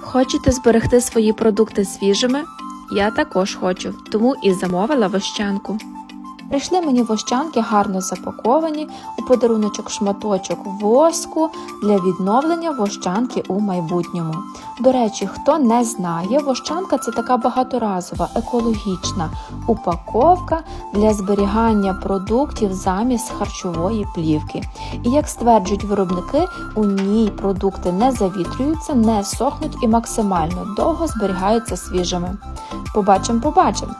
Хочете зберегти свої продукти свіжими? Я також хочу, тому і замовила вощанку. Прийшли мені вощанки гарно запаковані у подаруночок шматочок воску для відновлення вощанки у майбутньому. До речі, хто не знає, вощанка це така багаторазова екологічна упаковка для зберігання продуктів замість харчової плівки. І як стверджують виробники, у ній продукти не завітрюються, не сохнуть і максимально довго зберігаються свіжими. Побачимо, побачимо.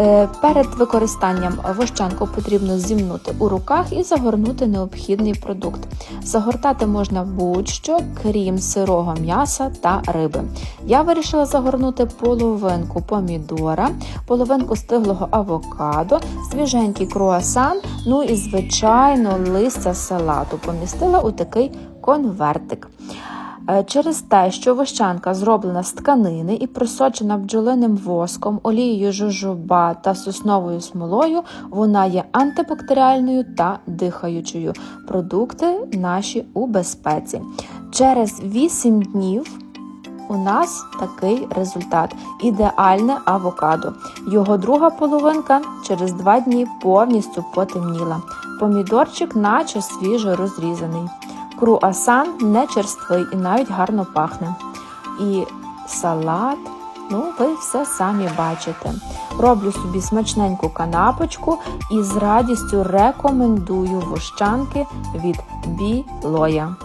Е, Перед використанням вощанку потрібно зімнути у руках і загорнути необхідний продукт. Загортати можна будь-що, крім сирого м'яса та риби. Я вирішила загорнути половинку помідора, половинку стиглого авокадо, свіженький круасан, ну і звичайно листя салату. Помістила у такий конвертик. Е, Через те, що вощанка зроблена з тканини і просочена бджолиним воском, олією жожоба та сосновою смолою, вона є антибактеріальною та дихаючою. Продукти наші у безпеці. Через 8 днів у нас такий результат ідеальне авокадо. Його друга половинка через 2 дні повністю потемніла. Помідорчик, наче свіжо розрізаний. Круасан не черствий і навіть гарно пахне. І салат, ну ви все самі бачите. Роблю собі смачненьку канапочку і з радістю рекомендую вощанки від Білоя.